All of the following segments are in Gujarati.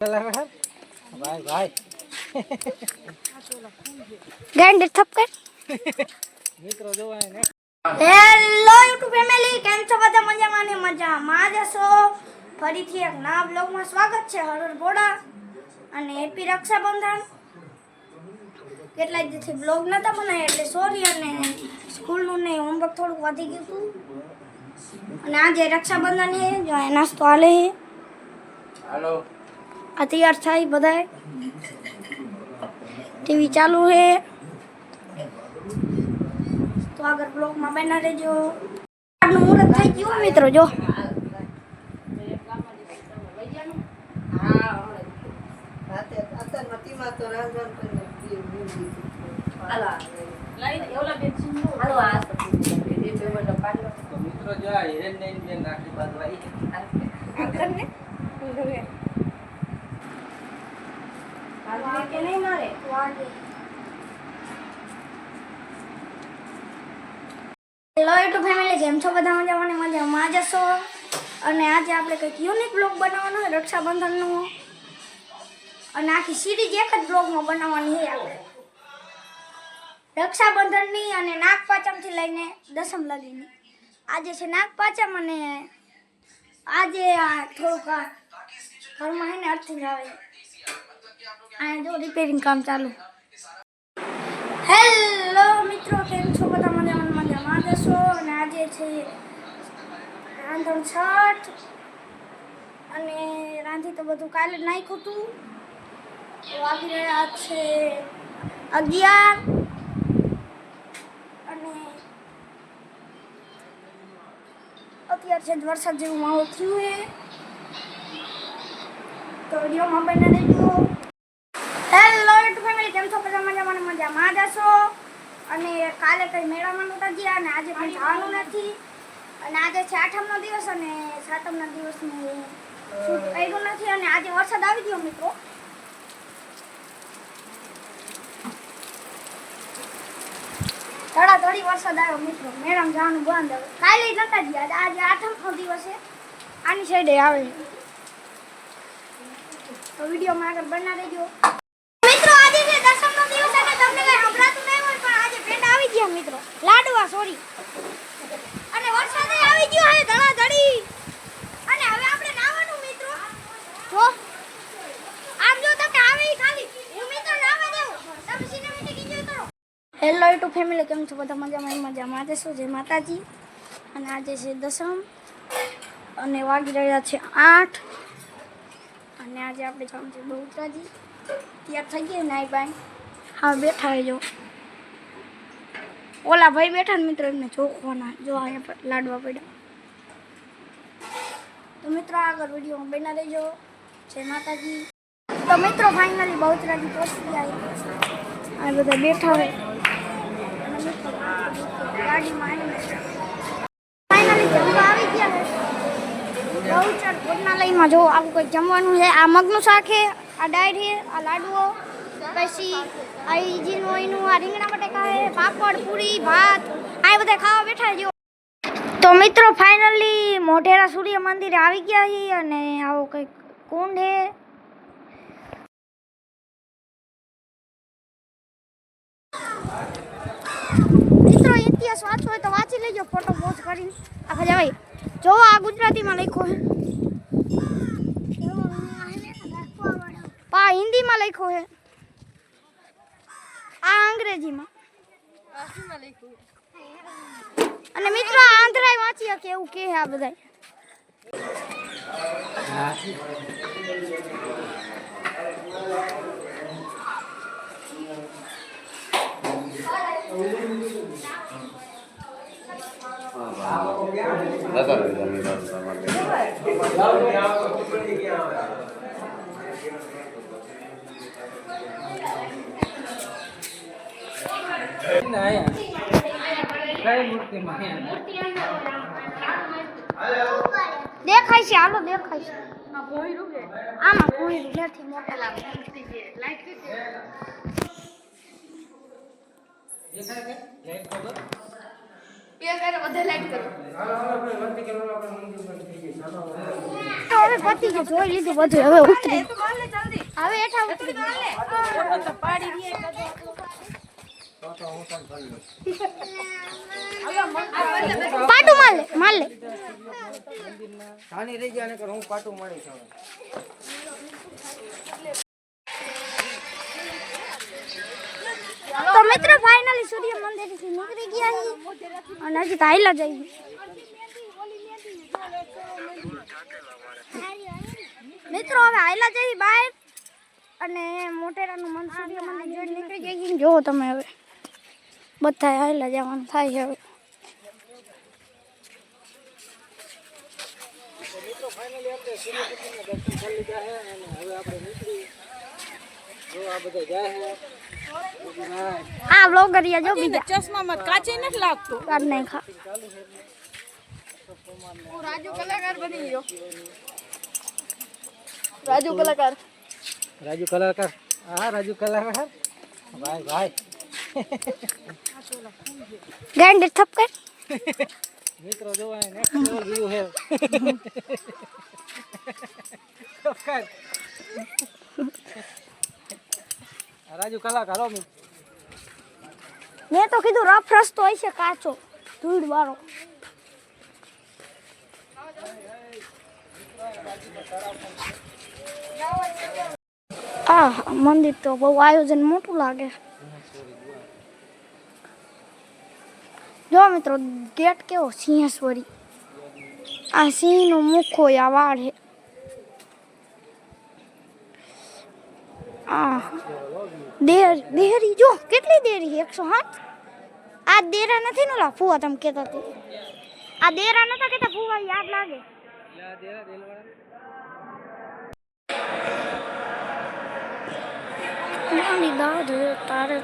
ભાઈ ભાઈ ગાંડે થપ કર મિત્રો જોવા ને હેલો યુટ્યુબ ફેમિલી કેમ છો બધા મજામાં ને મજામાં જ હશો? ફરીથી એક નવા બ્લોગમાં સ્વાગત છે હરર બોડા અને હેપી રક્ષાબંધન. કેટલા દિવસથી બ્લોગ નતા બનાવ્યા એટલે સોરી અને સ્કૂલનું ને હોમવર્ક થોડુંક વધી ગયું હતું. અને આજે રક્ષાબંધન છે, જો આ નાસ્તો હાલે છે. હાલો આ તૈયાર થાય બધાય. ટીવી ચાલુ છે તો આગળ બ્લોગમાં બેના રહેજો. આજનું મુહૂર્ત થઈ ગયું હો મિત્રો જો. મિત્રો જો આ હિરેન ને એની રાખડી બાંધવા આવી હેલો યુટ્યુબ ફેમિલી કેમ છો બધા મજામાં? મજામાં જશો અને આજે આપણે કંઈક યુનિક બ્લોગ બનાવવાનો છે, રક્ષાબંધનનો. અને આખી સિરીઝ એક જ બ્લોગમાં બનાવવાની છે આપણે. રક્ષાબંધનની અને નાગપાંચમથી લઈને દસમ લગીની. આજે છે નાગપાચમ અને આજે આ થોડુંક ઘરમાં છે ને અર્થિંગ આવે. આ જો રિપેરિંગ કામ ચાલુ. હેલો મિત્રો, કેમ છો બધા? મજામાં મજામાં જશો અને આજે છે રાંધણ છઠ. અને રાંધી તો બધું કાલે નાખ્યું હતું વાગી રહ્યા છે અગિયાર. અને અત્યારે છે વરસાદ જેવું માહોલ થયું છે. તો વિડીયોમાં બને રહેજો હેલો યુટ્યુબ ફેમિલી કેમ છો બધા મજામાં ને મજામાં જશો અને કાલે કઈ મેળામાં નહોતા ગયા અને આજે પણ જવાનું નથી. અને આજે છે આઠમનો દિવસ અને સાતમના દિવસની શૂટ કર્યું નથી અને આજે વરસાદ આવી ગયો મિત્રો. ધડાધડી વરસાદ આવ્યો મિત્રો. મેળામાં જવાનું બંધ હવે. કાલે નતા ગયા. આજે આઠમનો દિવસ છે. આની સાઈડે આવે. તો વિડીયોમાં આગળ બના દેજો મિત્રો, આજે છે દસમનો દિવસ અને તમને કઈ સંભળાતું નહીં હોય પણ આજે ફ્રેન્ડ આવી ગયા મિત્રો. લાડવા સોરી અને વરસાદ આવી ગયો હે ધડાધડી. અને હવે આપણે નાવાનું મિત્રો. જો. આમ જો તમને આવે ખાલી. હું મિત્રો નાવા દેવું તમે સિનેમેટિક એન્જોય કરો. હેલો ટુ ફેમિલી કેમ છો બધા? મજામાં મજામાં. આજે શું છે? માતાજી. અને આજે છે દસમ. અને વાગી રહ્યા છે આઠ. અને આજે આપણે જવાનું છે બહુચરાજી. તૈયાર થઈ ગયું નાઈ બાઈ? હા, બેઠા રહેજો. ઓલા ભાઈ બેઠા ને મિત્રો એમને ચોખવાના જો અહીંયા પર લાડવા પડ્યા. તો મિત્રો આગળ વિડીયોમાં બના રહેજો. જય માતાજી. તો મિત્રો ફાઇનલી બહુચરાજી પહોંચી ગયા આ બધા બેઠા હોય. ફાઇનલી જમવા આવી ગયા બહુચર ભોજનાલયમાં જો આવું કંઈક જમવાનું છે, આ મગનું શાક છે, આ છે, આ લાડવો, પછી આ ઈજીનું એનું આ રીંગણા બટેકા છે પાપડ પૂરી ભાત આ બધા ખાવા બેઠા જો તો મિત્રો ફાઇનલી મોઢેરા સૂર્ય મંદિરે આવી ગયા છીએ અને આવો કંઈક કુંડ હે. મિત્રો ઇતિહાસ વાંચવો હોય તો વાંચી લેજો ફોટો પોસ્ટ કરીને. આખા જવાય જો આ ગુજરાતીમાં લખ્યો છે પા હિન્દીમાં લખ્યો છે આ અંગ્રેજીમાં. અને મિત્રો આ આંધ્રાય વાંચી શકે એવું કહે આ બધા Nada de la misma ને આયા કઈ મૂર્તિમાં અહીંયા દેખાય છે હાલો દેખાય છે. આમાં નથી હવે ઉતરી હવે હેઠા ઉતરી પાટું માર લે માર રહી ગયા હું પાટું મારી છું તો મિત્રો ફાઇનલી સૂર્ય મંદિરથી નીકળી ગયા છે અને હજી હાઈલા જઈએ મિત્રો હવે હાઈલા જઈએ બહાર અને મોટેરાનું મન સૂર્ય મંદિર જોઈને નીકળી જઈએ જો તમે હવે. બધા હાઈલા જવાનું થાય છે હવે ફાઇનલી આપણે દર્શન કરી લીધા છે અને હવે આપણે નીકળી જો આ બધા જાય છે જો બીજા ચશ્મામાં કાચી નથી લાગતું કાઢ નાખા હું રાજુ કલાકાર બની ગયો રાજુ કલાકાર રાજુ કલાકાર હા રાજુ કલાકાર ભાઈ ભાઈ ગાંડી થપ કર. મિત્રો જો નેક્સ્ટ લેવલ વ્યૂ છે. કર. રાજુ કલાકાર હો મિત્રો મેં તો કીધું રફ રસ્તો હોય છે કાચો. ધૂળ વાળો. આ મંદિર તો બહુ આયોજન મોટું લાગે. જો મિત્રો ગેટ કેવો સિંહેશ્વરી આ સિંહનું મુખો આ વાળ છે આ દેર દેહરી જો કેટલી દેરી એકસો સાત આ દેરા નથી ને લા ફુવા તમે કહેતા તે આ દેરા નતા કહેતા ફુવા યાદ લાગે દાદ તારે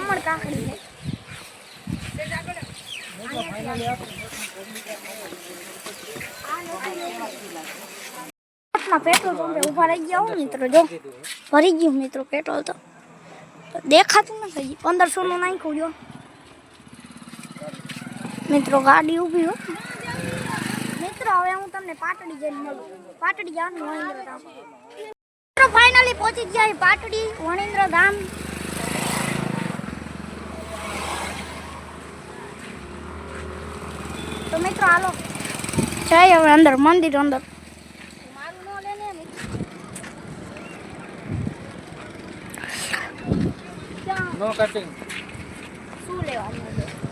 કમળ કાકડી પેટ્રોલ પંપે ઊભા રહી ગયા હું મિત્રો, જો. ભરી ગયું મિત્રો પેટ્રોલ તો. દેખાતું નથી પંદરસો નું નાખ્યું, જો. મિત્રો ગાડી ઊભી હો. મિત્રો, હવે હું તમને પાટડી જઈને મળું. પાટડી જવાનું વણિન્દ્ર ધામ મિત્રો ફાઇનલી પહોંચી ગયા પાટડી વણિન્દ્ર ધામ મિત્રો હાલો. હવે અંદર મંદિર અંદર. નો કટિંગ શું લેવાનું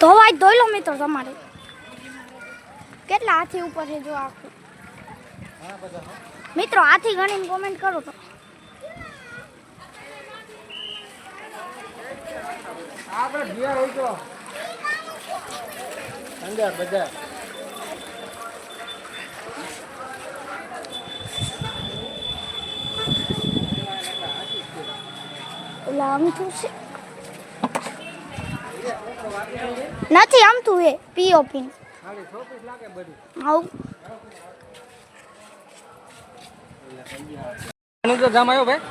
ધોવાય ધોઈ લો મિત્રો તમારે. કેટલા હાથી ઉપર છે જો આખું. મિત્રો, હાથી ગણીને કોમેન્ટ કરો તો. આપણે બિયાર હોય તો અંદર બધા આમથું છે. નથી આમથું હે પીઓપી આવું. તો જામ આવ્યો ભાઈ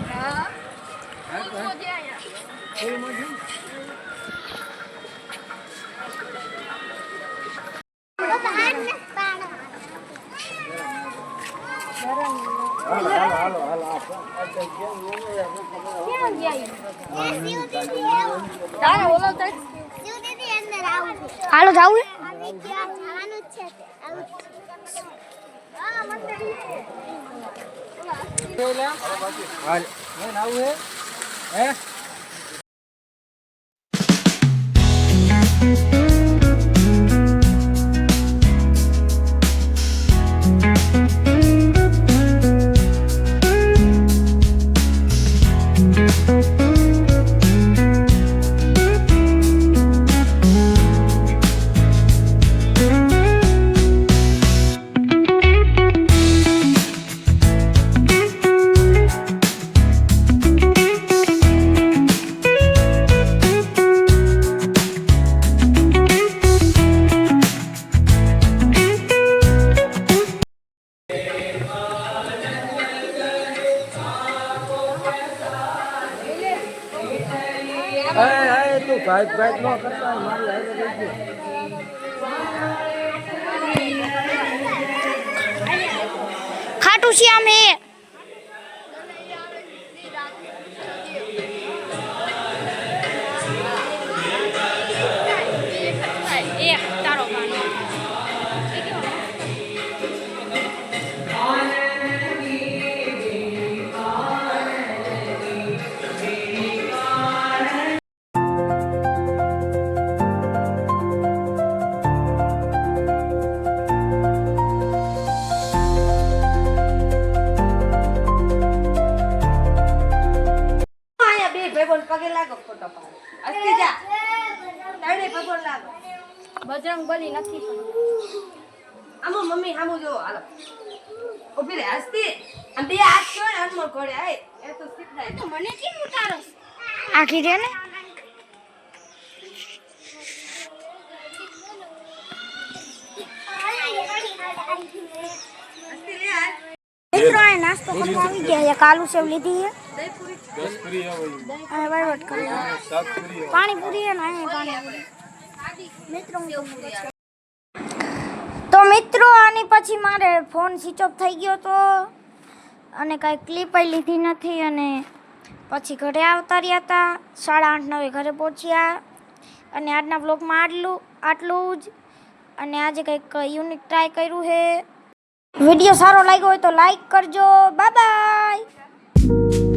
તારે ઓલો તો હાલો જાવું હે હાલ નહીં આવું હે ભાઈ ભાઈ ન કરતા મારી હારે રહેજે. ખાટું શ્યામ હે બલી નથી આમો મમ્મી હામું જો હાલો. ઊભી રે હસ્તી. અને બે હાથ છો ને અનમોલ ઘોડે આય. એ તો શીખડાય. મને કેમ ઉતારો આખી રે ને? મિત્રો નાસ્તો કરવા આવી ગયા છે. કાલુ સેવ લીધી છે. અને વહીવટ કરી. પાણીપુરી છે ને અહીંયા પાણીપુરી મિત્રો હું તમને પૂછું. તો મિત્રો આની પછી મારે ફોન સ્વિચ ઓફ થઈ ગયો તો અને કાંઈ ક્લિપ લીધી નથી અને પછી ઘરે આવતા રહ્યા હતા. સાડા આઠ નવે ઘરે પહોંચ્યા અને આજના બ્લોગમાં આટલું આટલું જ. અને આજે કંઈક યુનિક ટ્રાય કર્યું છે. વીડિયો સારો લાગ્યો હોય તો લાઈક કરજો. Bye bye